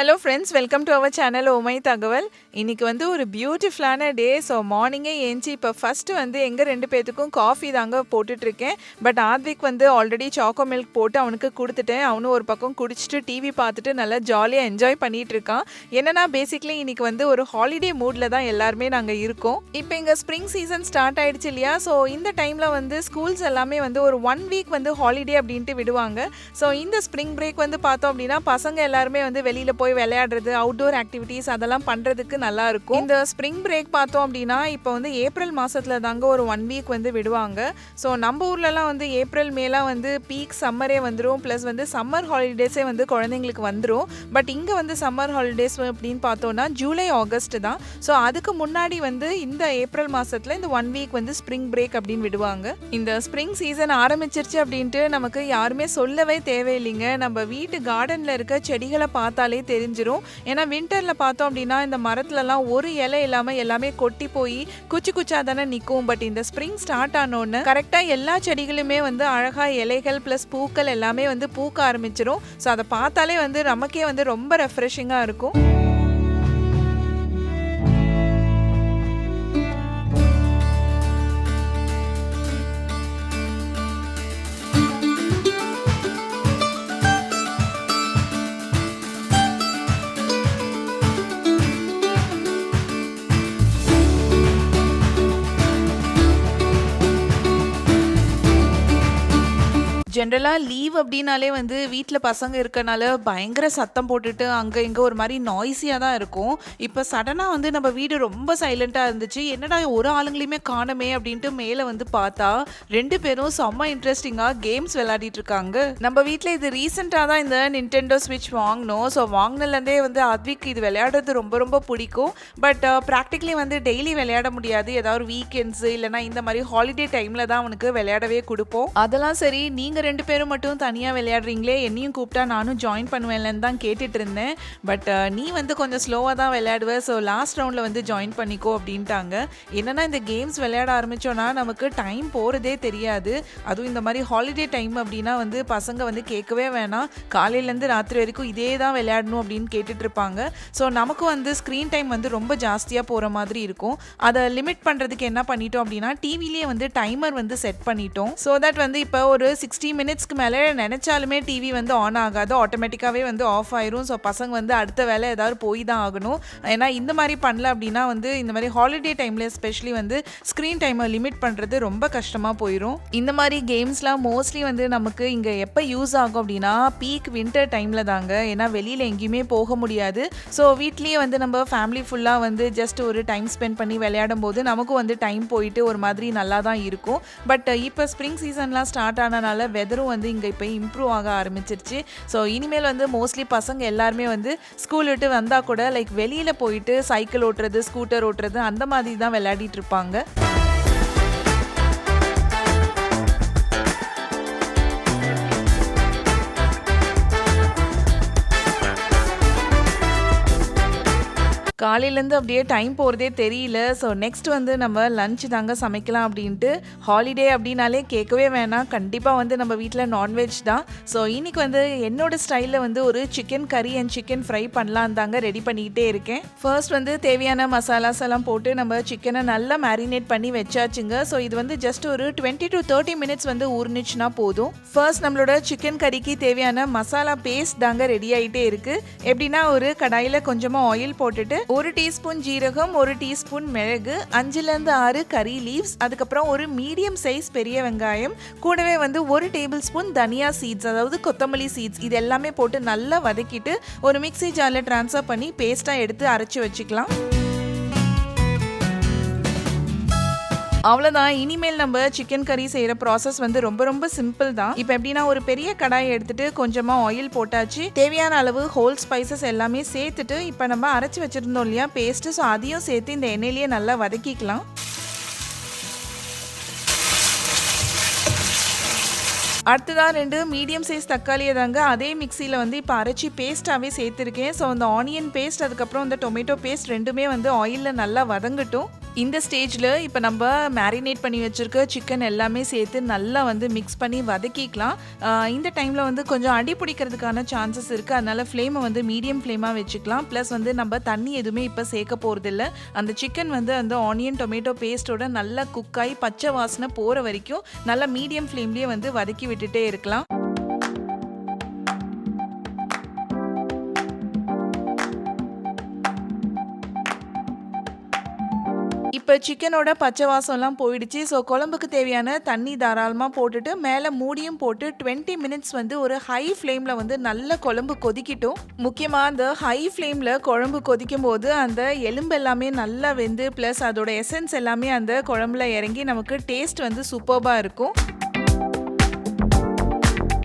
Hello friends welcome to our channel உமை தகவல் இன்றைக்கி வந்து ஒரு பியூட்டிஃபுல்லான டே ஸோ மார்னிங்கே ஏஞ்சி இப்போ ஃபஸ்ட்டு வந்து எங்கள் ரெண்டு பேர்த்துக்கும் காஃபி தாங்க போட்டுட்ருக்கேன். பட் ஆத்விக் வந்து ஆல்ரெடி சாக்கோ மில்க் போட்டு அவனுக்கு கொடுத்துட்டேன். அவனும் ஒரு பக்கம் குடிச்சிட்டு டிவி பார்த்துட்டு நல்லா ஜாலியாக என்ஜாய் பண்ணிகிட்டு இருக்கான் என்னன்னா பேசிக்லி இன்றைக்கி வந்து ஒரு ஹாலிடே மூடில் தான் எல்லாருமே நாங்கள் இருக்கோம். இப்போ இங்கே ஸ்ப்ரிங் சீசன் ஸ்டார்ட் ஆயிடுச்சு இல்லையா? ஸோ இந்த டைமில் வந்து ஸ்கூல்ஸ் எல்லாமே வந்து ஒரு ஒன் வீக் வந்து ஹாலிடே அப்படின்ட்டு விடுவாங்க. ஸோ இந்த ஸ்ப்ரிங் பிரேக் வந்து பார்த்தோம் அப்படின்னா பசங்க எல்லாருமே வந்து வெளியில் போய் விளையாடுறது அவுட்டோர் ஆக்டிவிட்டீஸ் அதெல்லாம் பண்ணுறதுக்கு நல்லா இருக்கும். இந்த ஸ்ப்ரிங் பிரேக் பார்த்தோம் அப்படின்னா இப்போ வந்து ஏப்ரல் மாதத்தில் தாங்க ஒரு ஒன் வீக் வந்து விடுவாங்க. ஸோ நம்ம ஊர்லலாம் வந்து ஏப்ரல் மேலாம் வந்து பீக் சம்மரே வந்துடும் ப்ளஸ் வந்து சம்மர் ஹாலிடேஸே வந்து குழந்தைங்களுக்கு வந்துடும் பட் இங்கே வந்து சம்மர் ஹாலிடேஸ் அப்படின்னு பார்த்தோன்னா ஜூலை ஆகஸ்ட் தான். ஸோ அதுக்கு முன்னாடி வந்து இந்த ஏப்ரல் மாதத்தில் இந்த ஒன் வீக் வந்து ஸ்ப்ரிங் பிரேக் அப்படின்னு விடுவாங்க. இந்த ஸ்ப்ரிங் சீசன் ஆரம்பிச்சிருச்சு அப்படின்ட்டு நமக்கு யாருமே சொல்லவே தேவையில்லைங்க. நம்ம வீட்டு கார்டனில் இருக்க செடிகளை பார்த்தாலே தெரியும். எரிஞ்சிரும். ஏன்னா வின்டரில் பார்த்தோம் அப்படின்னா இந்த மரத்துலலாம் ஒரு இலை இல்லாமல் எல்லாமே கொட்டி போய் குச்சி குச்சா தானே நிற்கும் பட் இந்த ஸ்ப்ரிங் ஸ்டார்ட் ஆனோன்னு கரெக்டாக எல்லா செடிகளுமே வந்து அழகாக இலைகள் ப்ளஸ் பூக்கள் எல்லாமே வந்து பூக்க ஆரம்பிச்சிரும். ஸோ அதை பார்த்தாலே வந்து நமக்கே வந்து ரொம்ப ரெஃப்ரெஷிங்காக இருக்கும். Generala Lee லீவ் அப்படின்னாலே வந்து வீட்டில் பசங்க இருக்கனால பயங்கர சத்தம் போட்டுட்டு அங்கே இங்கே ஒரு மாதிரி நாய்ஸியாக தான் இருக்கும். இப்போ சடனாக வந்து நம்ம வீடு ரொம்ப சைலண்ட்டாக இருந்துச்சு. என்னடா ஒரு ஆளுங்களையுமே காணமே அப்படின்ட்டு மேலே வந்து பார்த்தா ரெண்டு பேரும் செம்ம இன்ட்ரெஸ்டிங்காக கேம்ஸ் விளையாடிட்டு இருக்காங்க. நம்ம வீட்டில் இது ரீசெண்டாக தான் இந்த நின்டெண்டோ ஸ்விட்ச் வாங்கினோம். ஸோ வாங்கினதுலேருந்தே வந்து அத்விக் இது விளையாடுறது ரொம்ப ரொம்ப பிடிக்கும். பட் ப்ராக்டிக்கலி வந்து டெய்லி விளையாட முடியாது. ஏதாவது வீக்கெண்ட்ஸு இல்லைனா இந்த மாதிரி ஹாலிடே டைமில் தான் அவனுக்கு விளையாடவே கொடுப்போம். அதெல்லாம் சரி நீங்கள் ரெண்டு பேரும் மட்டும் தனியாக விளையாடுறீங்களே? என்னையும் கூப்பிட்டா நானும் ஜாயின் பண்ணுவேன்லன்னு தான் கேட்டுட்டு இருந்தேன் பட் நீ வந்து கொஞ்சம் ஸ்லோவாக தான் விளையாடுவ. ஸோ லாஸ்ட் ரவுண்டில் வந்து ஜாயின் பண்ணிக்கோ அப்படின்ட்டாங்க. என்னன்னா இந்த கேம்ஸ் விளையாட ஆரம்பித்தோன்னா நமக்கு டைம் போகிறதே தெரியாது. அதுவும் இந்த மாதிரி ஹாலிடே டைம் அப்படின்னா வந்து பசங்க வந்து கேட்கவே வேணாம். காலையிலேருந்து ராத்திரி வரைக்கும் இதே தான் விளையாடணும் அப்படின்னு கேட்டுட்டு இருப்பாங்க ஸோ நமக்கு வந்து ஸ்க்ரீன் டைம் வந்து ரொம்ப ஜாஸ்தியாக போகிற மாதிரி இருக்கும். அதை லிமிட் பண்ணுறதுக்கு என்ன பண்ணிட்டோம் அப்படின்னா டிவிலேயே வந்து டைமர் வந்து செட் பண்ணிட்டோம். ஸோ தட் வந்து இப்போ ஒரு சிக்ஸ்டி மினிட்ஸ்க்கு மேலே நினச்சாலுமே டிவி வந்து ஆன் ஆகாது. ஆட்டோமேட்டிக்காகவே வந்து ஆஃப் ஆயிரும். ஸோ பசங்க வந்து அடுத்த வேலை ஏதாவது போய் தான் ஆகணும். ஏன்னா இந்த மாதிரி பண்ணல அப்படின்னா வந்து இந்த மாதிரி ஹாலிடே டைமில் எஸ்பெஷலி வந்து ஸ்க்ரீன் டைமை லிமிட் பண்ணுறது ரொம்ப கஷ்டமாக போயிடும் இந்த மாதிரி கேம்ஸ்லாம் மோஸ்ட்லி வந்து நமக்கு இங்கே எப்போ யூஸ் ஆகும் அப்படின்னா பீக் வின்டர் டைமில் தாங்க. ஏன்னா வெளியில் எங்கேயுமே போக முடியாது. ஸோ வீட்லேயே வந்து நம்ம ஃபேமிலி ஃபுல்லாக வந்து ஜஸ்ட் ஒரு டைம் ஸ்பெண்ட் பண்ணி விளையாடும் போது நமக்கும் வந்து டைம் போயிட்டு ஒரு மாதிரி நல்லா தான் இருக்கும். பட் இப்போ ஸ்ப்ரிங் சீசன்லாம் ஸ்டார்ட் ஆனனால வெதரும் வந்து இங்கே இப்போ இம்ப்ரூவ் ஆக ஆரம்பிச்சிருச்சு. ஸோ இனிமேல் வந்து மோஸ்ட்லி பசங்க எல்லாருமே வந்து ஸ்கூல் விட்டு வந்தால் கூட லைக் வெளியில் போயிட்டு சைக்கிள் ஓட்டுறது ஸ்கூட்டர் ஓட்டுறது அந்த மாதிரி தான் விளையாடிட்டு இருப்பாங்க. காலையிலேருந்து அப்படியே டைம் போகிறதே தெரியல. ஸோ நெக்ஸ்ட் வந்து நம்ம லஞ்ச் தாங்க சமைக்கலாம் அப்படின்ட்டு ஹாலிடே அப்படின்னாலே கேட்கவே வேணாம். கண்டிப்பாக வந்து நம்ம வீட்டில் நான்வெஜ் தான். ஸோ இன்றைக்கி வந்து என்னோடய ஸ்டைலில் வந்து ஒரு சிக்கன் கறி அண்ட் சிக்கன் ஃப்ரை பண்ணலான் தாங்க ரெடி பண்ணிக்கிட்டே இருக்கேன். ஃபர்ஸ்ட் வந்து தேவையான மசாலாஸ் எல்லாம் போட்டு நம்ம சிக்கனை நல்லா மேரினேட் பண்ணி வச்சாச்சுங்க. ஸோ இது வந்து ஜஸ்ட் ஒரு டுவெண்ட்டி டு தேர்ட்டி மினிட்ஸ் வந்து ஊறினுச்சுன்னா போதும். ஃபர்ஸ்ட் நம்மளோட சிக்கன் கறிக்கு தேவையான மசாலா பேஸ்ட் தாங்க ரெடி ஆகிட்டே இருக்குது எப்படின்னா ஒரு கடாயில் கொஞ்சமாக ஆயில் போட்டுட்டு ஒரு டீஸ்பூன் ஜீரகம் ஒரு டீஸ்பூன் மிளகு அஞ்சுலேருந்து ஆறு கறி லீவ்ஸ் அதுக்கப்புறம் ஒரு மீடியம் சைஸ் பெரிய வெங்காயம் கூடவே வந்து ஒரு டேபிள் ஸ்பூன் தனியா சீட்ஸ் அதாவது கொத்தமல்லி சீட்ஸ் இது எல்லாமே போட்டு நல்லா வதக்கிட்டு ஒரு மிக்ஸி ஜாரில் ட்ரான்ஸ்ஃபர் பண்ணி பேஸ்ட்டாக எடுத்து அரைச்சி வச்சுக்கலாம். அவ்வளோதான் இனிமேல் நம்ம சிக்கன் கறி செய்கிற ப்ராசஸ் வந்து ரொம்ப ரொம்ப சிம்பிள் தான். இப்போ எப்படின்னா ஒரு பெரிய கடாயை எடுத்துட்டு கொஞ்சமாக ஆயில் போட்டாச்சு. தேவையான அளவு ஹோல் ஸ்பைசஸ் எல்லாமே சேர்த்துட்டு இப்போ நம்ம அரைச்சி வச்சுருந்தோம் இல்லையா பேஸ்ட்டு ஸோ அதையும் சேர்த்து இந்த எண்ணெயிலேயே நல்லா வதக்கிக்கலாம். அடுத்ததாக ரெண்டு மீடியம் சைஸ் தக்காளியை தாங்க அதே மிக்சியில் வந்து இப்போ அரைச்சி பேஸ்ட்டாகவே சேர்த்துருக்கேன். ஸோ அந்த ஆனியன் பேஸ்ட் அதுக்கப்புறம் இந்த டொமேட்டோ பேஸ்ட் ரெண்டுமே வந்து ஆயிலில் நல்லா வதங்கட்டும். இந்த ஸ்டேஜில் இப்போ நம்ம மேரினேட் பண்ணி வச்சுருக்க சிக்கன் எல்லாமே சேர்த்து நல்லா வந்து மிக்ஸ் பண்ணி வதக்கிக்கலாம். இந்த டைமில் வந்து கொஞ்சம் அடி பிடிக்கிறதுக்கான சான்சஸ் இருக்குது அதனால் ஃப்ளேமை வந்து மீடியம் ஃப்ளேமாக வச்சுக்கலாம். ப்ளஸ் வந்து நம்ம தண்ணி எதுவுமே இப்போ சேர்க்க போகிறதில்ல அந்த சிக்கன் வந்து அந்த ஆனியன் டொமேட்டோ பேஸ்ட்டோட நல்லா குக்காகி பச்சை வாசனை போகிற வரைக்கும் நல்லா மீடியம் ஃப்ளேம்லேயே வந்து வதக்கி விட்டுட்டே இருக்கலாம். இப்போ சிக்கனோட பச்சை வாசம்லாம் போயிடுச்சு. ஸோ குழம்புக்கு தேவையான தண்ணி தாராளமாக போட்டுட்டு மேலே மூடியும் போட்டு டுவெண்ட்டி மினிட்ஸ் வந்து ஒரு ஹை ஃப்ளேமில் வந்து நல்ல குழம்பு கொதிக்கட்டும். முக்கியமாக அந்த ஹை ஃப்ளேமில் குழம்பு கொதிக்கும் போது அந்த எலும்பு எல்லாமே நல்லா வெந்து ப்ளஸ் அதோட எசன்ஸ் எல்லாமே அந்த குழம்புல இறங்கி நமக்கு டேஸ்ட் வந்து சூப்பர்பாக இருக்கும்.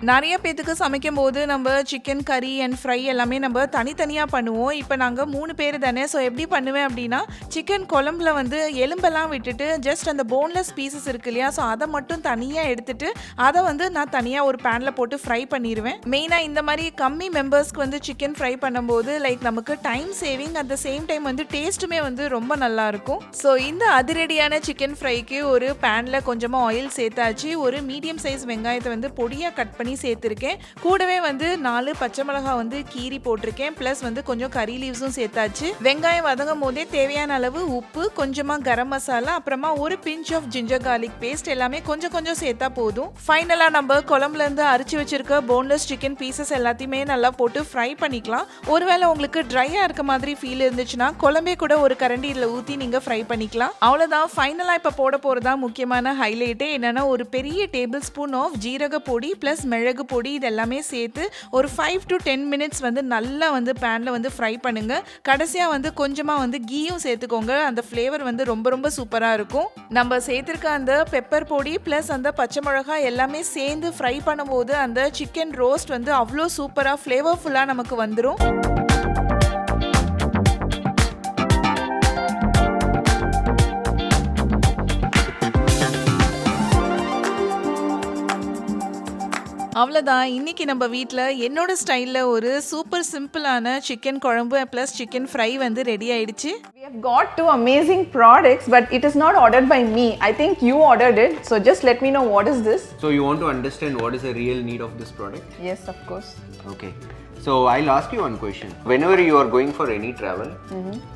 நிறைய பேத்துக்கு சமைக்கும் போது நம்ம சிக்கன் கறி அண்ட் ஃப்ரை எல்லாமே நம்ம தனித்தனியாக பண்ணுவோம். இப்போ நாங்கள் மூணு பேர் தானே. ஸோ எப்படி பண்ணுவேன் அப்படின்னா சிக்கன் குழம்புல வந்து எலும்பெல்லாம் விட்டுட்டு ஜஸ்ட் அந்த போன்லெஸ் பீசஸ் இருக்கு இல்லையா? ஸோ அதை மட்டும் தனியாக எடுத்துட்டு அதை வந்து நான் தனியாக ஒரு பேனில் போட்டு ஃப்ரை பண்ணிடுவேன் மெயினாக இந்த மாதிரி கம்மி மெம்பர்ஸ்க்கு வந்து சிக்கன் ஃப்ரை பண்ணும்போது லைக் நமக்கு time saving at the same time வந்து டேஸ்ட்டுமே வந்து ரொம்ப நல்லாயிருக்கும் ஸோ இந்த அதிரடியான சிக்கன் ஃப்ரைக்கு ஒரு பேனில் கொஞ்சமாக ஆயில் சேர்த்தாச்சு. ஒரு மீடியம் சைஸ் வெங்காயத்தை வந்து பொடியாக கட் பண்ணி சேர்த்துருக்கேன். கூடவே வந்து நாலு பச்சை மிளகாய் வந்து கீரி போட்டிருக்கேன். ப்ளஸ் வந்து கொஞ்சம் கறி லீவ்ஸும் சேர்த்தாச்சு. வெங்காயம் வதங்கும் போதே தேவையான அளவு உப்பு கொஞ்சமாக கரம் மசாலா அப்புறமா ஒரு pinch of ginger garlic paste எல்லாமே கொஞ்சம் கொஞ்சம் சேர்த்தா போதும். ஃபைனலாக நம்ம குழம்புலேருந்து அரிச்சு வச்சிருக்க போன்லெஸ் சிக்கன் பீசஸ் எல்லாத்தையுமே நல்லா போட்டு ஃப்ரை பண்ணிக்கலாம். ஒருவேளை உங்களுக்கு ட்ரையாக இருக்க மாதிரி ஃபீல் இருந்துச்சுன்னா குழம்பே கூட ஒரு கரண்டி இதில் ஊற்றி நீங்கள் ஃப்ரை பண்ணிக்கலாம். அவ்வளோதான் ஃபைனலாக இப்போ போட போகிறதா முக்கியமான ஹைலைட்டே என்னென்னா ஒரு பெரிய டேபிள் ஸ்பூன் ஆஃப் ஜீரக பொடி ப்ளஸ் மிளகு பொடி இதெல்லாமே சேர்த்து ஒரு ஃபைவ் டு டென் மினிட்ஸ் வந்து நல்லா வந்து பேனில் வந்து ஃப்ரை பண்ணுங்கள் கடைசியாக வந்து கொஞ்சமாக வந்து கீயும் சேர்த்துக்கோங்க. அந்த ஃப்ளேவர் வந்து ரொம்ப ரொம்ப சூப்பராக இருக்கும். நம்ம சேர்த்துருக்க அந்த பெப்பர் பொடி ப்ளஸ் அந்த பச்சை மிளகாய் எல்லாமே சேர்ந்து ஃப்ரை பண்ணும்போது அந்த சிக்கன் ரோஸ்ட் வந்து அவ்வளோ சூப்பராக ஃப்ளேவர்ஃபுல்லாக நமக்கு வந்துடும் அவ்வளோதான் இன்னைக்கு நம்ம வீட்டில் என்னோட ஸ்டைலில் ஒரு சூப்பர் சிம்பிளான சிக்கன் குழம்பு ப்ளஸ் சிக்கன் ஃப்ரை வந்து ரெடி ஆயிடுச்சு We have got two amazing products, but it is not ordered by me. I think you ordered it. So just let me know what is this. So you want to understand what is the real need of this product? Yes, of course. Okay. So I'll ask you one question. Whenever you are going for any travel,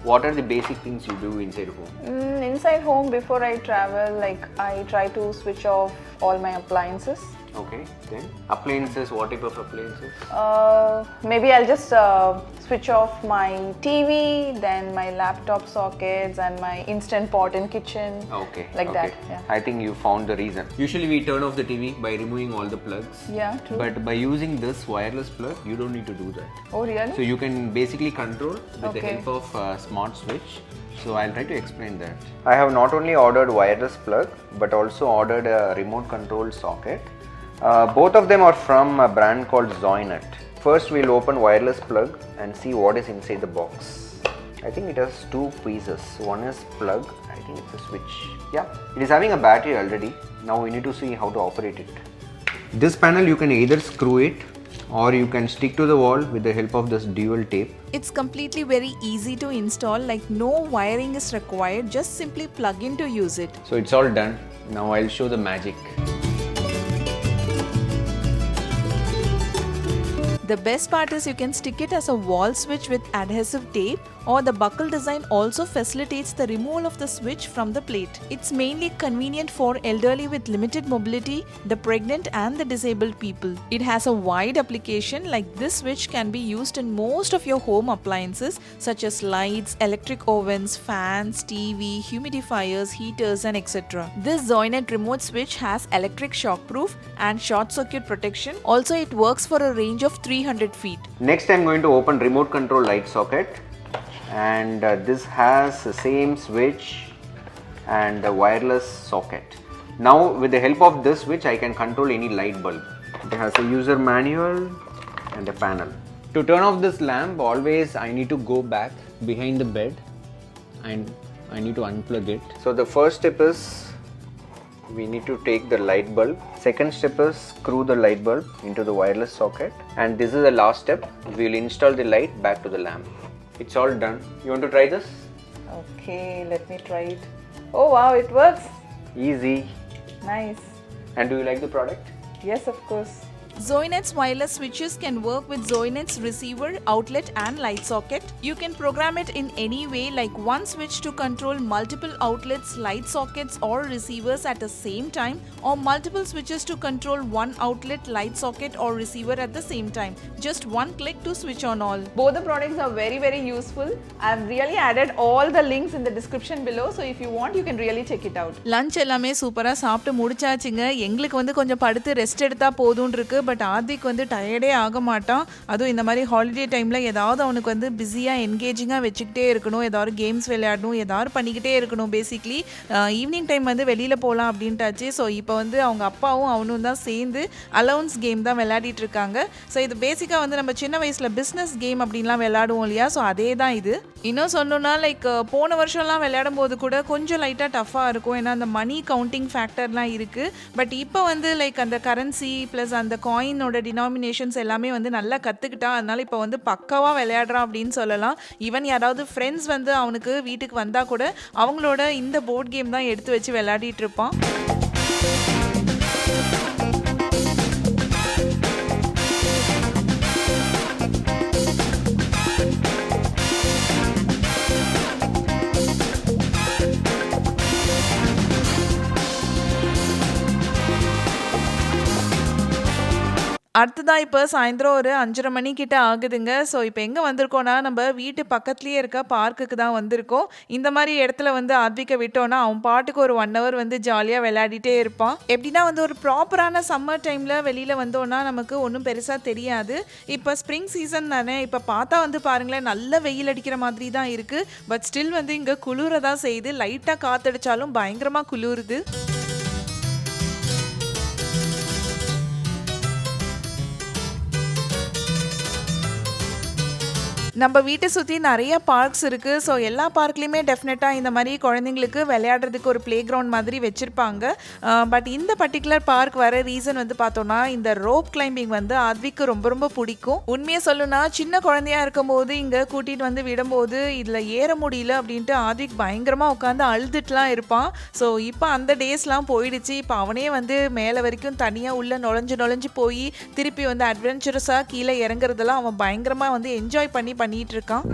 what are the basic things you do inside home? Mm, inside home, before I travel, like I try to switch off all my appliances. Okay. Then appliances. What type of appliances? Uh, maybe I'll just uh, switch off my TV, then my laptop sockets, and my instant pot in kitchen. Okay. Like okay. that. Yeah. I think you found the reason. Usually we turn off the TV by removing all the plugs. Yeah. True. But by using this wireless plug, you don't need to do that. oh really? So you can basically control with the help of uh, smart switch. So I'll try to explain that. I have not only ordered wireless plug but also ordered a remote control socket. Uh, both of them are from a brand called Zoinet. First we'll open wireless plug and see what is inside the box. I think it has two pieces. One is plug, I think it's a switch. Yeah, it is having a battery already. Now we need to see how to operate it. This panel you can either screw it or you can stick to the wall with the help of this dual tape. It's completely very easy to install, like no wiring is required, just simply plug in to use it. So it's all done. Now I'll show the magic. The best part is you can stick it as a wall switch with adhesive tape or the buckle design also facilitates the removal of the switch from the plate. It's mainly convenient for elderly with limited mobility, the pregnant and the disabled people. It has a wide application like this switch can be used in most of your home appliances such as lights, electric ovens, fans, TV, humidifiers, heaters and etc. This Zoinet remote switch has electric shockproof and short circuit protection. Also it works for a range of 300 feet. Next I'm going to open remote control light socket and uh, this has the same switch and a wireless socket. Now with the help of this switch I can control any light bulb. It has a user manual and a panel. To turn off this lamp always I need to go back behind the bed and I need to unplug it. So the first step is we need to take the light bulb. Second step is screw the light bulb into the wireless socket and this is the last step. We will install the light back to the lamp. It's all done. You want to try this? Okay, let me try it. Oh wow, it works. Easy. Nice. And do you like the product? Yes, of course. Zoinet's wireless switches can work with Zoinet's receiver, outlet, and light socket. You can program it in any way, like one switch to control multiple outlets, light sockets, or receivers at the same time, or multiple switches to control one outlet, light socket, or receiver at the same time. Just one click to switch on all. Both the products are very, very useful. I've really added all the links in the description below. So if you want, you can really check it out. Lunch எல்லாமே சூப்பராக சாப்பிட்டு முடிச்சாச்சுங்க எங்களுக்கு வந்து கொஞ்சம் படுத்து rest எடுத்தால் போதும்னு இருக்கு பட் ஆதிக் வந்து டயர்டே ஆக மாட்டான். அதுவும் இந்த மாதிரி ஹாலிடே டைமில் ஏதாவது அவனுக்கு வந்து பிஸியாக என்கேஜிங்காக வச்சுக்கிட்டே இருக்கணும். ஏதாவது கேம்ஸ் விளையாடணும். ஏதாவது பண்ணிக்கிட்டே இருக்கணும் பேசிக்லி ஈவினிங் டைம் வந்து வெளியில் போகலாம் அப்படின்ட்டாச்சு. ஸோ இப்போ வந்து அவங்க அப்பாவும் அவனும் தான் சேர்ந்து அலவுன்ஸ் கேம் தான் விளையாடிட்டு இருக்காங்க. ஸோ இது பேசிக்காக வந்து நம்ம சின்ன வயசில் பிஸ்னஸ் கேம் அப்படின்லாம் விளையாடுவோம் இல்லையா? ஸோ அதே தான் இது. இன்னும் சொல்லணும்னா லைக் போன வருஷம்லாம் விளையாடும் போது கூட கொஞ்சம் லைட்டாக டஃப்பாக இருக்கும். ஏன்னா அந்த மணி கவுண்டிங் ஃபேக்டர்லாம் இருக்குது பட் இப்போ வந்து லைக் அந்த கரன்சி ப்ளஸ் அந்த காயினோட டினாமினேஷன்ஸ் எல்லாமே வந்து நல்லா கற்றுக்கிட்டான் அதனால இப்போ வந்து பக்காவாக விளையாடுறான் அப்படின்னு சொல்லலாம். ஈவன் யாராவது ஃப்ரெண்ட்ஸ் வந்து அவனுக்கு வீட்டுக்கு வந்தால் கூட அவங்களோட இந்த போர்ட் கேம் தான் எடுத்து வச்சு விளையாடிட்டு இருப்பான். அடுத்ததான் இப்போ சாயந்தரம் ஒரு அஞ்சரை மணிக்கிட்ட ஆகுதுங்க. ஸோ இப்போ எங்கே வந்திருக்கோன்னா நம்ம வீட்டு பக்கத்துலேயே இருக்க பார்க்குக்கு தான் வந்திருக்கோம். இந்த மாதிரி இடத்துல வந்து ஆத்விக்க விட்டோன்னா அவன் பாட்டுக்கு ஒரு ஒன் ஹவர் வந்து ஜாலியாக விளையாடிட்டே இருப்பான். எப்படின்னா வந்து ஒரு ப்ராப்பரான சம்மர் டைமில் வெளியில் வந்தோன்னா நமக்கு ஒன்றும் பெருசாக தெரியாது. இப்போ ஸ்ப்ரிங் சீசன் தானே இப்போ பார்த்தா வந்து பாருங்களேன் நல்ல வெயில் அடிக்கிற மாதிரி தான் இருக்குது பட் ஸ்டில் வந்து இங்கே குளிர தான் செய்யுது. லைட்டாக காற்றடிச்சாலும் பயங்கரமாக குளிருது. நம்ம வீட்டை சுற்றி நிறைய பார்க்ஸ் இருக்குது ஸோ எல்லா பார்க்லேயுமே டெஃபினட்டாக இந்த மாதிரி குழந்தைங்களுக்கு விளையாடுறதுக்கு ஒரு ப்ளே கிரவுண்ட் மாதிரி வச்சுருப்பாங்க. பட் இந்த பர்டிகுலர் பார்க் வர ரீசன் வந்து பார்த்தோன்னா இந்த ரோப் கிளைம்பிங் வந்து ஆத்விக்கு ரொம்ப ரொம்ப பிடிக்கும். உண்மையை சொல்லணும்னா சின்ன குழந்தையா இருக்கும்போது இங்கே கூட்டிகிட்டு வந்து விடும்போது இதில் ஏற முடியல அப்படின்ட்டு ஆத்விக் பயங்கரமாக உட்காந்து அழுதுட்டுலாம் இருப்பான். ஸோ இப்போ அந்த டேஸ்லாம் போயிடுச்சு. இப்போ அவனே வந்து மேலே வரைக்கும் தனியாக உள்ளே நுழைஞ்சு நுழைஞ்சு போய் திருப்பி வந்து அட்வென்ச்சரஸாக கீழே இறங்குறதெல்லாம் அவன் பயங்கரமாக வந்து என்ஜாய் பண்ணி பண்ணி பண்ணிகிட்ருக்கான்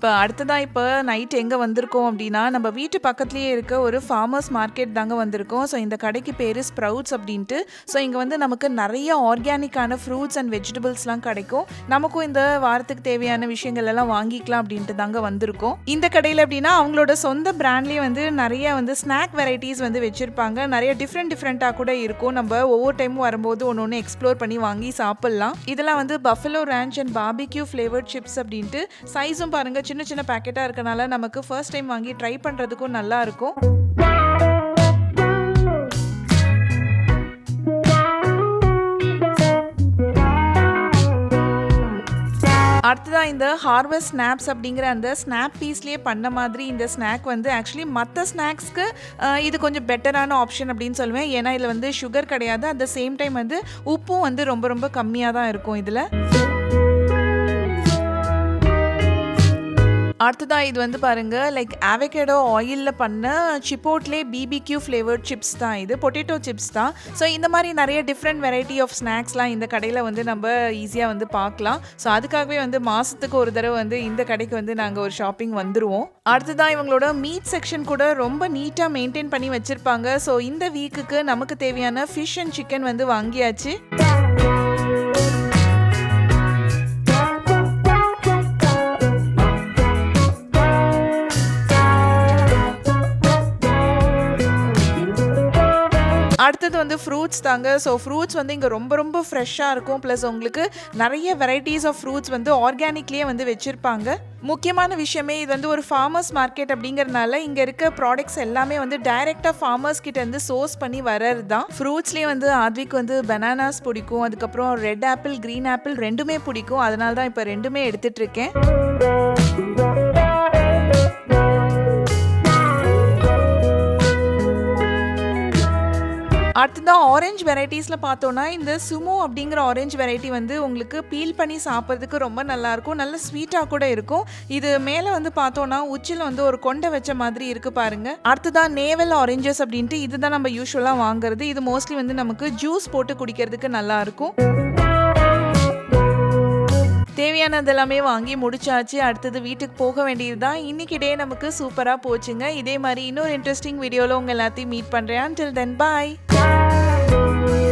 இப்போ அடுத்ததாக இப்போ நைட் எங்கே வந்திருக்கோம் அப்படின்னா நம்ம வீட்டு பக்கத்துலேயே இருக்க ஒரு ஃபார்மர்ஸ் மார்க்கெட் தாங்க வந்திருக்கோம். ஸோ இந்த கடைக்கு பேர் ஸ்ப்ரவுட்ஸ் அப்படின்ட்டு. ஸோ இங்கே வந்து நமக்கு நிறைய ஆர்கானிக்கான ஃப்ரூட்ஸ் அண்ட் வெஜிடபிள்ஸ்லாம் கிடைக்கும். நமக்கும் இந்த வாரத்துக்கு தேவையான விஷயங்கள் எல்லாம் வாங்கிக்கலாம் அப்படின்ட்டு தாங்க வந்திருக்கோம். இந்த கடையில் அப்படின்னா அவங்களோட சொந்த பிராண்ட்லேயே வந்து நிறைய வந்து ஸ்நாக் வெரைட்டிஸ் வந்து வச்சுருப்பாங்க. நிறைய டிஃப்ரெண்ட் டிஃப்ரெண்ட்டாக கூட இருக்கும். நம்ம ஒவ்வொரு டைமும் வரும்போது ஒன்று ஒன்று எக்ஸ்ப்ளோர் பண்ணி வாங்கி சாப்பிட்லாம். இதெல்லாம் வந்து buffalo ranch and barbecue flavoured chips அப்படின்ட்டு சைஸும் பாருங்க சின்ன சின்ன பேக்கெட்டாக இருக்கனால நமக்கு ஃபர்ஸ்ட் டைம் வாங்கி ட்ரை பண்ணுறதுக்கும் நல்லா இருக்கும். அடுத்ததாக இந்த ஹார்வெஸ்ட் ஸ்நாப்ஸ் அப்படிங்கிற அந்த ஸ்னாப் பீஸ்லேயே பண்ண மாதிரி இந்த ஸ்நாக் வந்து ஆக்சுவலி மற்ற ஸ்நாக்ஸ்க்கு இது கொஞ்சம் பெட்டரான ஆப்ஷன் அப்படின்னு சொல்லுவேன். ஏன்னா இதில் வந்து சுகர் கிடையாது. அட் த சேம் டைம் வந்து உப்பும் வந்து ரொம்ப ரொம்ப கம்மியாக தான் இருக்கும் இதில். அடுத்ததாக இது வந்து பாருங்க லைக் அவகேடோ ஆயிலில் பண்ண சிப்போட்லே பிபிக்யூ ஃப்ளேவர்ட் சிப்ஸ் தான் இது பொட்டேட்டோ சிப்ஸ் தான். ஸோ இந்த மாதிரி நிறைய டிஃப்ரெண்ட் வெரைட்டி ஆஃப் ஸ்நாக்ஸ்லாம் இந்த கடையில் வந்து நம்ம ஈஸியாக வந்து பார்க்கலாம். ஸோ அதுக்காகவே வந்து மாதத்துக்கு ஒரு தடவை வந்து இந்த கடைக்கு வந்து நாங்கள் ஒரு ஷாப்பிங் வந்துடுவோம் அடுத்ததாக இவங்களோட மீட் செக்ஷன் கூட ரொம்ப நீட்டாக மெயின்டைன் பண்ணி வச்சுருப்பாங்க. ஸோ இந்த வீக்குக்கு நமக்கு தேவையான ஃபிஷ் அண்ட் சிக்கன் வந்து வாங்கியாச்சு. அடுத்தது வந்து ஃப்ரூட்ஸ் தாங்க. ஸோ ஃப்ரூட்ஸ் வந்து இங்கே ரொம்ப ரொம்ப ஃப்ரெஷ்ஷாக இருக்கும். ப்ளஸ் உங்களுக்கு நிறைய வெரைட்டிஸ் ஆஃப் ஃப்ரூட்ஸ் வந்து ஆர்கானிக்லேயே வந்து வச்சுருப்பாங்க. முக்கியமான விஷயமே இது வந்து ஒரு ஃபார்மர்ஸ் மார்க்கெட் அப்படிங்கிறதுனால இங்கே இருக்க ப்ராடக்ட்ஸ் எல்லாமே வந்து டைரெக்டாக ஃபார்மர்ஸ் கிட்ட இருந்து சோர்ஸ் பண்ணி வர்றது தான் ஃப்ரூட்ஸ்லேயே வந்து ஆத்விக் வந்து பனானாஸ் பிடிக்கும். அதுக்கப்புறம் ரெட் ஆப்பிள் க்ரீன் ஆப்பிள் ரெண்டுமே பிடிக்கும். அதனால தான் இப்போ ரெண்டுமே எடுத்துட்டு அடுத்ததான் ஆரஞ்சு வெரைட்டிஸில் பார்த்தோன்னா இந்த சுமோ அப்படிங்கிற ஆரஞ்சு வெரைட்டி வந்து உங்களுக்கு பீல் பண்ணி சாப்பிட்றதுக்கு ரொம்ப நல்லாயிருக்கும். நல்ல ஸ்வீட்டாக கூட இருக்கும். இது மேலே வந்து பார்த்தோன்னா உச்சியில் வந்து ஒரு கொண்டை வச்ச மாதிரி இருக்குது பாருங்கள் அடுத்ததான் நேவல் ஆரஞ்சஸ் அப்படின்ட்டு இதுதான் நம்ம யூஸ்வலாக வாங்குறது. இது மோஸ்ட்லி வந்து நமக்கு ஜூஸ் போட்டு குடிக்கிறதுக்கு நல்லாயிருக்கும். தேவையானது எல்லாமே வாங்கி முடிச்சாச்சு. அடுத்தது வீட்டுக்கு போக வேண்டியது தான் டே நமக்கு சூப்பராக போச்சுங்க. இதே மாதிரி இன்னொரு இன்ட்ரெஸ்டிங் வீடியோவில் உங்கள் எல்லாத்தையும் மீட் பண்ணுறேன் until then bye Thank you.